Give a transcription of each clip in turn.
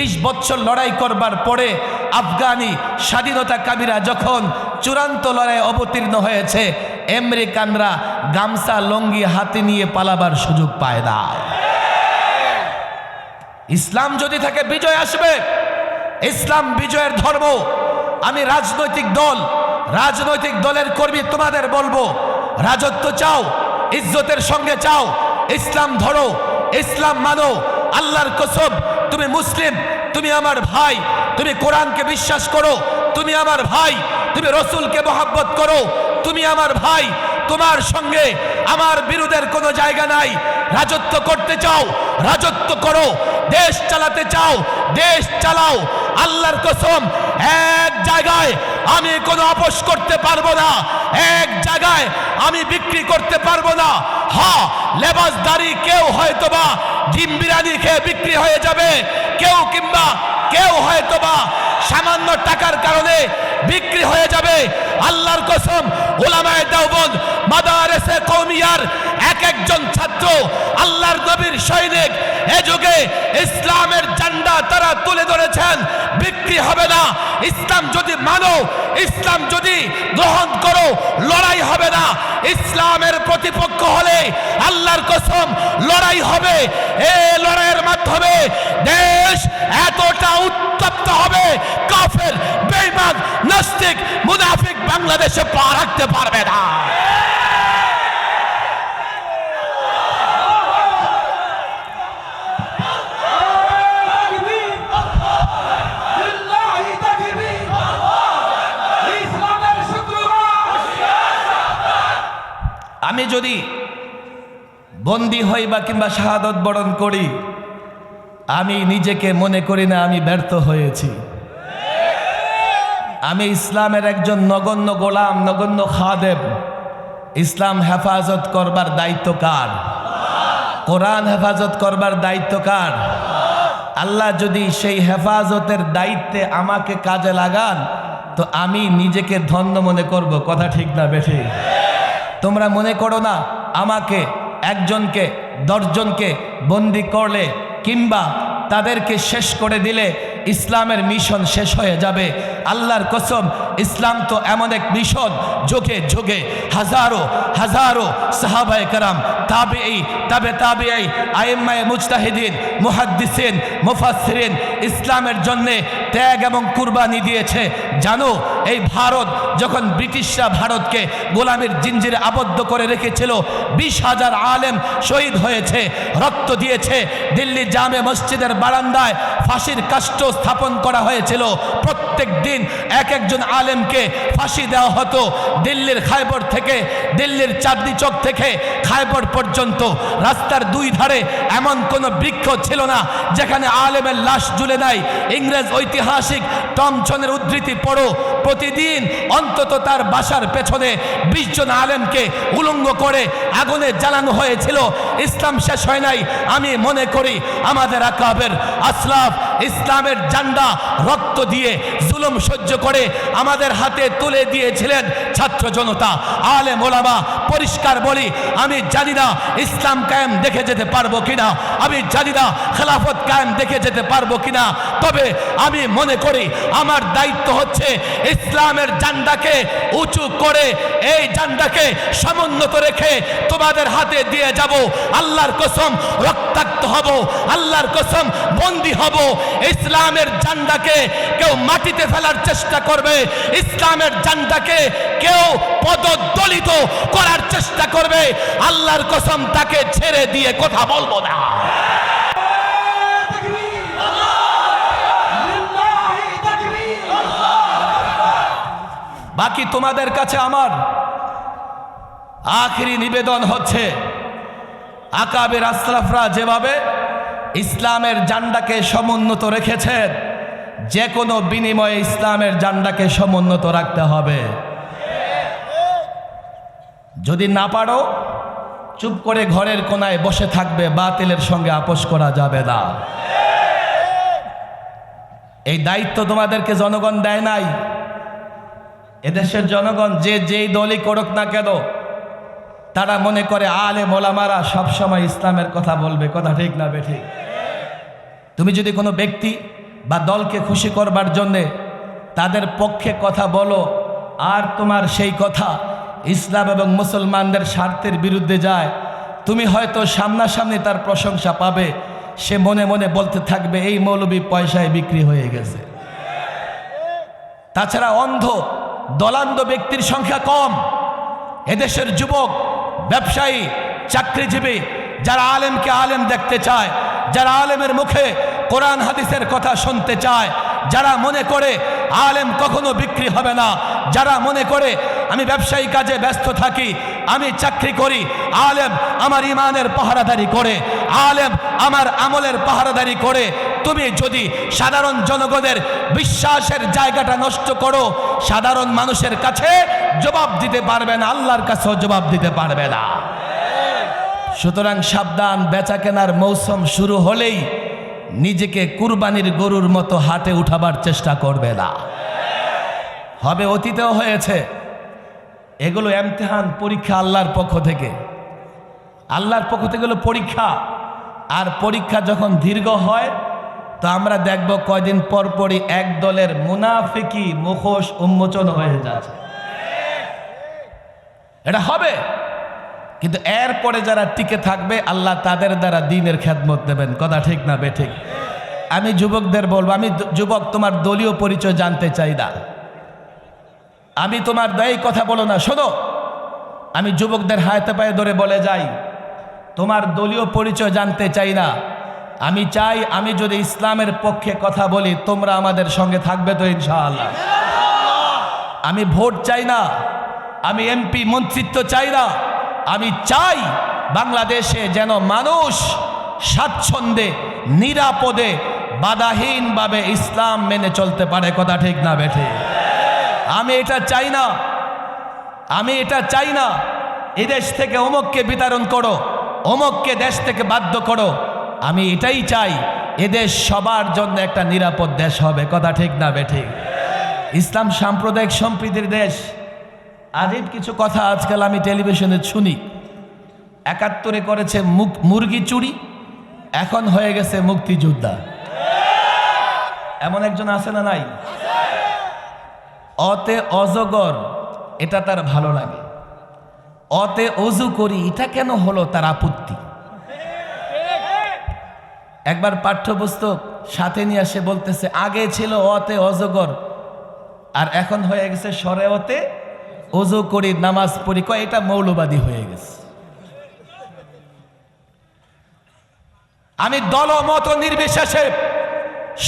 বিশ বছর লড়াই করবার পরে আফগানি স্বাধীনতা কামীরা যখন চূড়ান্ত লড়াই অবতীর্ণ হয়েছে, আমেরিকানরা গামছা, লঙ্গি হাতে নিয়ে পালাবার সুযোগ পায় না। ইসলাম যদি থাকে, বিজয় আসবে। ইসলাম বিজয়ের ধর্ম। আমি রাজনৈতিক দল, রাজনৈতিক দলের কর্মী তোমাদের বলব, রাজত্ব চাও, ইজ্জতের সঙ্গে চাও, ইসলাম ধরো, ইসলাম মানো আল্লাহর কসব, তুমি মুসলিম, তুমি আমার ভাই, তুমি কোরআনকে বিশ্বাস করো, তুমি আমার ভাই, তুমি রসুলকে মোহাব্বত করো, তুমি আমার ভাই, তোমার সঙ্গে আমার বিরোধের কোনো জায়গা নাই। রাজত্ব করতে চাও, রাজত্ব করো, দেশ চালাতে চাও, দেশ চালাও। আল্লাহর কসম, এক জায়গায় আমি কোনো আপোষ করতে পারব না, এক জায়গায় আমি বিক্রি করতে পারব না। হ্যাঁ লেবাসদারি কেউ হয়তোবা ডিম বিরিয়ানি খেয়ে বিক্রি হয়ে যাবে। কেউ কিংবা কেউ হয়তোবা সামান্য টাকার কারণে বিক্রি হয়ে যাবে। আল্লাহর কসম ওলামায়ে দেওবন্দ, মাদারেসে কৌমিয়ার এক একজন ছাত্র আল্লাহর নবীর সৈনিক, এ যুগে ইসলামের ঝান্ডা তারা তুলে ধরেছেন, বিক্রি হবে না। ইসলাম যদি মানো, ইসলাম যদি গ্রহণ করো, লড়াই হবে না। ইসলামের প্রতিপক্ষ হলে আল্লাহর কসম, লড়াই হবে। এ লড়াইয়ের মাধ্যমে দেশ এতটা উত্তপ্ত হবে। কাফের, বেঈমান, নাস্তিক, মুনাফিক বাংলাদেশে পা রাখতে পারবে না আমি যদি বন্দি হই বা কিংবা শাহাদত বরণ করি, আমি নিজেকে মনে করি না আমি ব্যর্থ হয়েছি। আমি ইসলামের একজন নগণ্য গোলাম, নগণ্য খাদেব ইসলাম হেফাজত করবার দায়িত্ব কার? কোরআন হেফাজত করবার দায়িত্ব কার? আল্লাহ যদি সেই হেফাজতের দায়িত্বে আমাকে কাজে লাগান, তো আমি নিজেকে ধন্য মনে করব। কথা ঠিক না বেঠি? তোমরা মনে করো না, আমাকে একজনকে, দশজনকে বন্দি করলে কিংবা তাদেরকে শেষ করে দিলে ইসলামের মিশন শেষ হয়ে যাবে। আল্লাহর কসম, ইসলাম তো এমন এক মিশন, যোগে যোগে হাজারো হাজারো সাহাবায় কারাম তাবে এই তাবে তাবে এই আইম্মায় মুজতাহিদিন, মুহাদ্দিসিন মুফাসরিন ইসলামের জন্যে ত্যাগ এবং কুরবানি দিয়েছে। জানো, এই ভারত যখন ব্রিটিশরা ভারতকে গোলামের জিঞ্জিরে আবদ্ধ করে রেখেছিল, বিশ হাজার আলেম শহীদ হয়েছে, রক্ত দিয়েছে। দিল্লি জামে মসজিদের বারান্দায় ফাঁসির কাষ্ট স্থাপন করা হয়েছিল। প্রত্যেক দিন এক একজন আলেমকে ফাঁসি দেওয়া হতো। দিল্লির খাইবর থেকে, দিল্লির চাঁদনি চক থেকে খাইবর পর্যন্ত রাস্তার দুই ধারে এমন কোনো বৃক্ষ ছিল না, যেখানে আলেমের লাশ ঝুলে নাই। ইংরেজ ঐতিহাসিক টমছনের উদ্ধৃতি পড়ো। প্রতিদিন অন্তত তার বাসার পেছনে বিশ জন আলেমকে উলঙ্গ করে আগুনে জ্বালানো হয়েছিল। ইসলাম শেষ হয় নাই। আমি মনে করি আমাদের আকাবের আসলাফ ইসলামের জান্ডা রক্ত দিয়ে জুলুম সহ্য করে আমাদের হাতে তুলে দিয়েছিলেন ছাত্র জনতা। আলে মোলামা পরিষ্কার বলি, আমি জানি না ইসলাম কায়েম দেখে যেতে পারব কিনা, আমি জানি না খেলাফত কায়েম দেখে যেতে পারব কিনা, তবে আমি মনে করি আমার দায়িত্ব হচ্ছে ইসলামের জান্ডাকে উঁচু করে, এই জান্ডাকে সমুন্নত রেখে তোমাদের হাতে দিয়ে যাব। আল্লাহর কসম, রক্তাক্ত হব, আল্লাহর কসম, বন্দী হব। ইসলামের জান্ডাকে কেউ মাটিতে ফেলার চেষ্টা করবে, ইসলামের জান্ডাকে কেউ পদদলিত করার চেষ্টা করবে। আল্লাহর কসম তাকে ছেড়ে দিয়ে কথা বলব না। বাকি তোমাদের কাছে আমার আখেরি নিবেদন হচ্ছে, আকাবের আশরাফরা যেভাবে ইসলামের জান্ডাকে সমুন্নত রেখেছেন যে কোনো বিনিময়ে ইসলামের জান্ডাকে সমুন্নত রাখতে হবে। যদি না পারো, চুপ করে ঘরের কোনায় বসে থাকবে, বাতিলের সঙ্গে আপোষ করা যাবে না। এই দায়িত্ব তোমাদেরকে জনগণ দেয় নাই। এদেশের জনগণ যে যেই দলই করুক না কেন, তারা মনে করে আলে মোলামারা সবসময় ইসলামের কথা বলবে, কথা ঠিক না বেঠিক তুমি যদি কোনো ব্যক্তি বা দলকে খুশি করবার জন্যে তাদের পক্ষে কথা বলো, আর তোমার সেই কথা ইসলাম এবং মুসলমানদের স্বার্থের বিরুদ্ধে যায়, তুমি হয়তো সামনাসামনি তার প্রশংসা পাবে। সে মনে মনে বলতে থাকবে, এই মৌলবী পয়সায় বিক্রি হয়ে গেছে। তাছাড়া অন্ধ, দলান্ধ ব্যক্তির সংখ্যা কম। এদেশের যুবক, ব্যবসায়ী, চাকরিজীবী যারা আলেমকে আলেম দেখতে চায়, যারা আলেমের মুখে কোরআন, হাদিসের কথা শুনতে চায়, যারা মনে করে আলেম কখনো বিক্রি হবে না, যারা মনে করে আমি ব্যবসায়ী কাজে ব্যস্ত থাকি, আমি চাকরি করি, আলেম আমার ইমানের পাহারাদারি করে, আলেম আমার আমলের পাহারাদারি করে, তুমি যদি সাধারণ জনগণের বিশ্বাসের জায়গাটা নষ্ট করো, সাধারণ মানুষের কাছে জবাব দিতে পারবে না, আল্লাহর কাছেও জবাব দিতে পারবে না। সুতরাং সাবধান বেচা কেনার মৌসুম শুরু হলেই নিজেকে কুরবানির গরুর মতো হাতে উঠাবার চেষ্টা করবে না। হবে অতীতেও হয়েছে। এগুলো এমতেহান পরীক্ষা আল্লাহর পক্ষ থেকে। আল্লাহর পক্ষ থেকে হলো পরীক্ষা। আর পরীক্ষা যখন দীর্ঘ হয়, তো আমরা দেখব কয়দিন পর পরই এক দলের মুনাফিকি মুখোশ উন্মোচন হয়ে যাচ্ছে। এটা হবে। কিন্তু এরপরে যারা টিকে থাকবে, আল্লাহ তাদের দ্বারা দিনের খেদমত দেবেন। কথা ঠিক না বে ঠিক আমি যুবকদের বলব, আমি যুবক তোমার দলীয় পরিচয় জানতে চাই না। আমি তোমার দায়ী কথা বলো না, শোনো। আমি যুবকদের হাতে পায়ে ধরে বলে যাই, তোমার দলীয় পরিচয় জানতে চাই না। আমি চাই, আমি যদি ইসলামের পক্ষে কথা বলি, তোমরা আমাদের সঙ্গে থাকবে তো ইনশাআল্লাহ। আমি ভোট চাই না, আমি এমপি, মন্ত্রিত্ব চাই না। আমি চাই বাংলাদেশে যেন মানুষ স্বাচ্ছন্দ্যে, নিরাপদে, বাধাহীনভাবে ইসলাম মেনে চলতে পারে। কথা ঠিক না, বেঠে? আমি এটা চাই না। আমি এটা চাই না। এদেশ থেকে অমুককে বিতরণ করো, অমুককে দেশ থেকে বাধ্য করো। আমি এটাই চাই, এদেশ সবার জন্য একটা নিরাপদ দেশ হবে। কথা ঠিক না বেঠিক ইসলাম সাম্প্রদায়িক সম্প্রীতির দেশ। আজীব কিছু কথা আজকাল আমি টেলিভিশনে শুনি। একাত্তরে করেছে মুখ মুরগি চুরি, এখন হয়ে গেছে মুক্তিযোদ্ধা। এমন একজন আছে না নাই? অতে অজগর এটা তার ভালো লাগে। অতে অজু করি, এটা কেন হলো তার আপত্তি? একবার পাঠ্যপুস্তক সাথে নিয়ে আসে বলতেছে, আগে ছিল অতে অজগর আর এখন হয়ে গেছে সরে অতে অজু করি নামাজ পড়ি কয়, এটা মৌলবাদী হয়ে গেছে। আমি দল মত নির্বিশেষে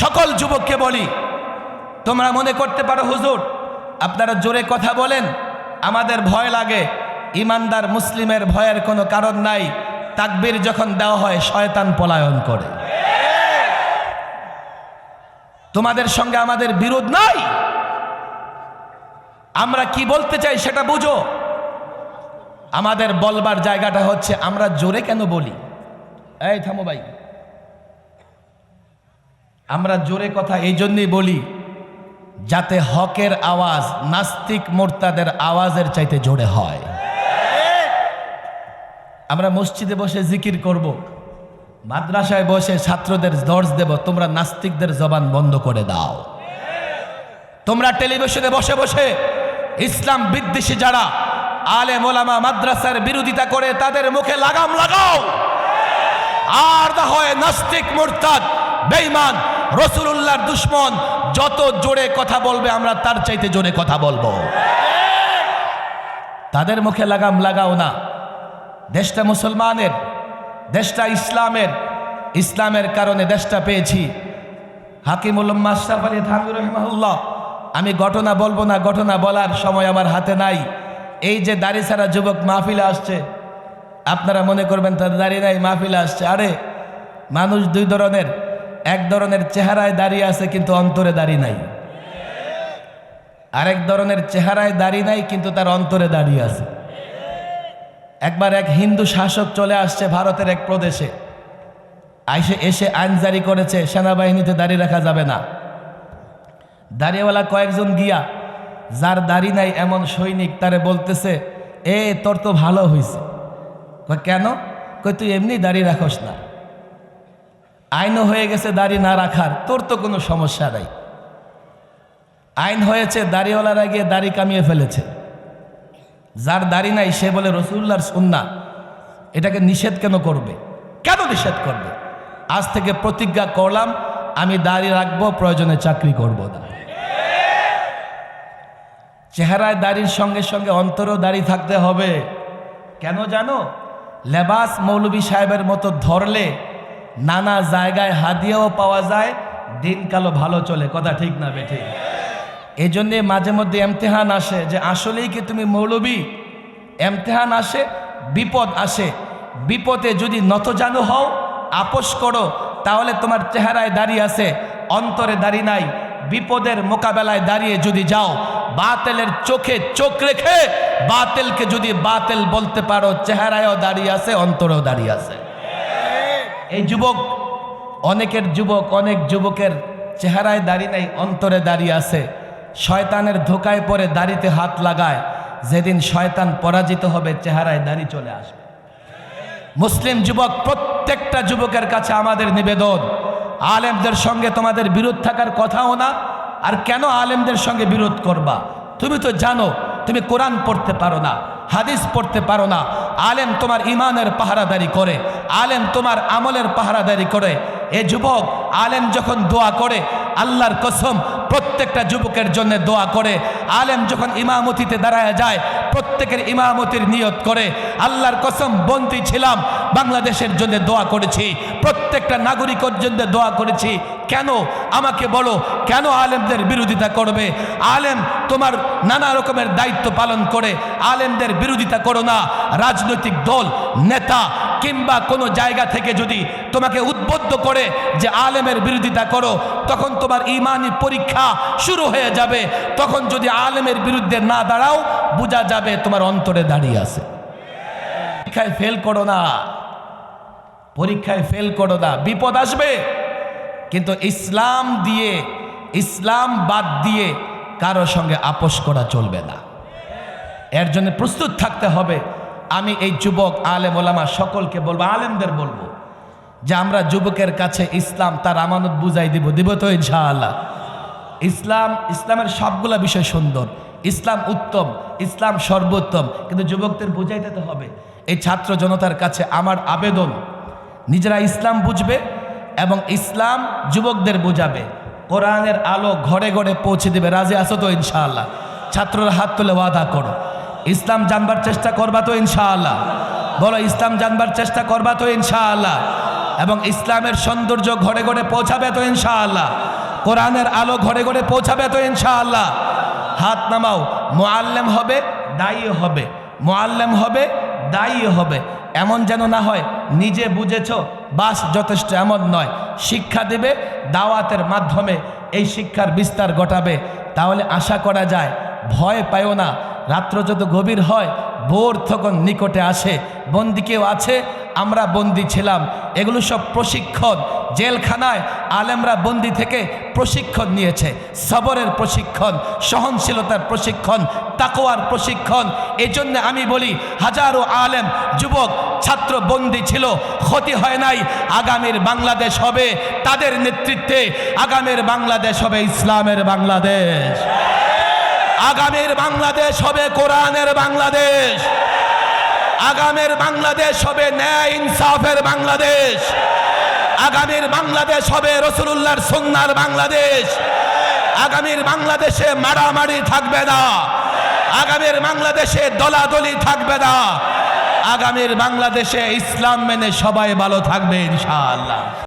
সকল যুবককে বলি, তোমরা মনে করতে পারো হুজুর, আপনারা জোরে কথা বলেন, আমাদের ভয় লাগে, ইমানদার মুসলিমের ভয়ের কোনো কারণ নাই, তাকবীর যখন দেওয়া হয়, শয়তান পলায়ন করে। তোমাদের সঙ্গে আমাদের বিরোধ নাই? আমরা কি বলতে চাই সেটা বুঝো। আমাদের বলবার জায়গাটা হচ্ছে আমরা জোরে কেন বলি? এই থামো ভাই। আমরা জোরে কথা এই জন্যই বলি, যাতে হকের আওয়াজ, নাস্তিক মোর্তাদের আওয়াজের চাইতে জোরে হয়। আমরা মসজিদে বসে জিকির করব। মাদ্রাসায় বসে ছাত্রদের দর্শ দেব, তোমরা নাস্তিকদের জবান বন্ধ করে দাও। তোমরা টেলিভিশনে বসে বসে ইসলাম বিদ্বেষী যারা আলে মোলামা মাদ্রাসার বিরোধিতা করে তাদের মুখে লাগাম লাগাও। আর না হয় নাস্তিক, মুরতাদ, বেঈমান, রসুলুল্লাহর দুশ্মন, যত জোরে কথা বলবে আমরা তার চাইতে জোরে কথা বলব। তাদের মুখে লাগাম লাগাও না। দেশটা মুসলমানের, দেশটা ইসলামের ইসলামের কারণে দেশটা পেয়েছি। হাকিমুল মাশরাফ আলী আমি ঘটনা বলব না, ঘটনা বলার সময় আমার হাতে নাই। এই যে দাড়ি ছাড়া যুবক মাহফিলে আসছে, আপনারা মনে করবেন তাদের দাঁড়িয়ে নাই, মাহফিলে আসছে। আরে, মানুষ দুই ধরনের, এক ধরনের চেহারায় দাঁড়িয়ে আছে কিন্তু অন্তরে দাঁড়িয়ে নাই। আরেক ধরনের চেহারায় দাঁড়িয়ে নাই কিন্তু তার অন্তরে দাঁড়িয়ে আছে। একবার এক হিন্দু শাসক চলে আসছে ভারতের এক প্রদেশে। আইসে, এসে আইন জারি করেছে, সেনাবাহিনীতে দাঁড়িয়ে রাখা যাবে না। দাঁড়িয়েওয়ালা কয়েকজন গিয়া, যার দাড়ি নাই এমন সৈনিক তারে বলতেছে, এ, তোর তো ভালো হয়েছে কেন? কই তুই এমনি দাঁড়িয়ে রাখোস না। আইনও হয়ে গেছে দাড়ি না রাখার, তোর তো কোনো সমস্যা নাই। আইন হয়েছে, দাড়িওয়ালারা গিয়ে দাড়ি কামিয়ে ফেলেছে। যার দাড়ি নাই, সে বলে রসুল্লার সুন্না এটাকে নিষেধ কেন করবে? কেন নিষেধ করবে? আজ থেকে প্রতিজ্ঞা করলাম, আমি দাড়ি রাখব, প্রয়োজনে চাকরি করব না। চেহারায় দাড়ির সঙ্গে সঙ্গে অন্তরেও দাড়ি থাকতে হবে। কেন জানো? লেবাস মৌলবী সাহেবের মতো ধরলে নানা জায়গায় হাদিয়াও পাওয়া যায়, দিনকালও ভালো চলে। কথা ঠিক না বেঠিক এই জন্যে মাঝে মধ্যে এমতেহান আসে যে, আসলেই কি তুমি মৌলবী এমতেহান আসে, বিপদ আসে। বিপদে যদি নতজানু হও, আপোষ করো, তাহলে তোমার চেহারায় দাঁড়িয়ে আছে, অন্তরে দাঁড়িয়ে নাই। বিপদের মোকাবেলায় দাঁড়িয়ে যদি যাও, বাতেলের চোখে চোখ রেখে বাতেলকে যদি বাতেল বলতে পারো, চেহারায়ও দাঁড়িয়ে আছে, অন্তরেও দাঁড়িয়ে আছে। এই যুবক, অনেকের যুবক, অনেক যুবকের চেহারায় দাঁড়িয়ে নাই, অন্তরে দাঁড়িয়ে আছে। শয়তানের ধোকায় পরে দাড়িতে হাত লাগায়, যেদিন শয়তান পরাজিত হবে, চেহারায় দাড়ি চলে আসবে। মুসলিম যুবক, প্রত্যেকটা যুবকের কাছে আমাদের নিবেদন আলেমদের সঙ্গে তোমাদের বিরোধ থাকার কথাও না, আর কেন আলেমদের সঙ্গে বিরোধ করবা? তুমি তো জানো, তুমি কোরআন পড়তে পারো না, হাদিস পড়তে পারো না। আলেম তোমার ইমানের পাহারাদারি করে, আলেম তোমার আমলের পাহারাদারি করে। এ যুবক, আলেম যখন দোয়া করে, আল্লাহর কসম, প্রত্যেকটা যুবকের জন্য দোয়া করে। আলেম যখন ইমামতিতে দাঁড়ায় যায়, প্রত্যেকের ইমামতির নিয়ত করে। আল্লাহর কসম, বন্দি ছিলাম বাংলাদেশের জন্য দোয়া করেছি, প্রত্যেকটা নাগরিকের জন্য দোয়া করেছি। কেন? আমাকে বলো, কেন আলেমদের বিরোধিতা করবে? আলেম তোমার নানা রকমের দায়িত্ব পালন করে, আলেমদের বিরোধিতা করো না। রাজনৈতিক দল, নেতা, কিংবা কোনো জায়গা থেকে যদি তোমাকে উদ্বুদ্ধ করে যে আলেমের বিরোধিতা করো, তখন তোমার ইমানি পরীক্ষা শুরু হয়ে যাবে। তখন যদি আলেমের বিরুদ্ধে না দাঁড়াও, বোঝা যাবে তোমার অন্তরে দাঁড়িয়ে আছে। পরীক্ষায় ফেল করো না। পরীক্ষায় ফেল করো না, বিপদ আসবে। কিন্তু ইসলাম দিয়ে, ইসলাম বাদ দিয়ে কারও সঙ্গে আপোষ করা চলবে না। এর জন্য প্রস্তুত থাকতে হবে। আমি এই যুবক, আলেম, ওলামা সকলকে বলব, আলেমদের বলব যে আমরা যুবকের কাছে ইসলাম, তার আমানত বুঝাই দিব। দিব তো ইনশাআল্লাহ। ইসলাম, ইসলামের সবগুলা বিষয় সুন্দর। ইসলাম উত্তম, ইসলাম সর্বোত্তম। কিন্তু যুবকদের বুঝাই দিতে হবে। এই ছাত্র জনতার কাছে আমার আবেদন নিজেরা ইসলাম বুঝবে এবং ইসলাম যুবকদের বুঝাবে। কোরআনের আলো ঘরে ঘরে পৌঁছে দেবে। রাজি আসো তো ইনশাআল্লাহ? ছাত্ররা হাত তুলে ওয়াদা করো। ইসলাম জানবার চেষ্টা করবা তো ইনশাআল্লাহ? বলো, ইসলাম জানবার চেষ্টা করবা তো ইনশাআল্লাহ? এবং ইসলামের সৌন্দর্য ঘরে ঘরে পৌঁছাবে তো ইনশাআল্লাহ? কোরআনের আলো ঘরে ঘরে পৌঁছাবে তো ইনশাআল্লাহ? হাত নামাও। মোয়াল্লেম হবে, দায়ী হবে। মোয়াল্লেম হবে দায়ী হবে। এমন যেন না হয়, নিজে বুঝেছ, বাস যথেষ্ট এমন নয়। শিক্ষা দেবে, দাওয়াতের মাধ্যমে এই শিক্ষার বিস্তার ঘটাবে। তাহলে আশা করা যায়, ভয় পায়ও না। রাত্র যত গভীর হয় বোর তখন নিকটে আসে। বন্দি কেউ আছে? আমরা বন্দি ছিলাম। এগুলো সব প্রশিক্ষণ। জেলখানায় আলেমরা বন্দি থেকে প্রশিক্ষণ নিয়েছে। সবরের প্রশিক্ষণ, সহনশীলতার প্রশিক্ষণ তাকোয়ার প্রশিক্ষণ। এই জন্য আমি বলি, হাজারো আলেম, যুবক, ছাত্র বন্দি ছিল, ক্ষতি হয় নাই, আগামীর বাংলাদেশ হবে তাদের নেতৃত্বে। আগামীর বাংলাদেশ হবে ইসলামের বাংলাদেশ। আগামীর বাংলাদেশ হবে কোরআনের বাংলাদেশ। আগামের বাংলাদেশ হবে ন্যায় ইনসাফের বাংলাদেশ। আগামীর বাংলাদেশ হবে রসুল্লাহর সন্ন্যার বাংলাদেশ। আগামীর বাংলাদেশে মারামারি থাকবে না। আগামীর বাংলাদেশে দলাদলি থাকবে না। আগামীর বাংলাদেশে ইসলাম মেনে সবাই ভালো থাকবে ইনশাআল্লাহ।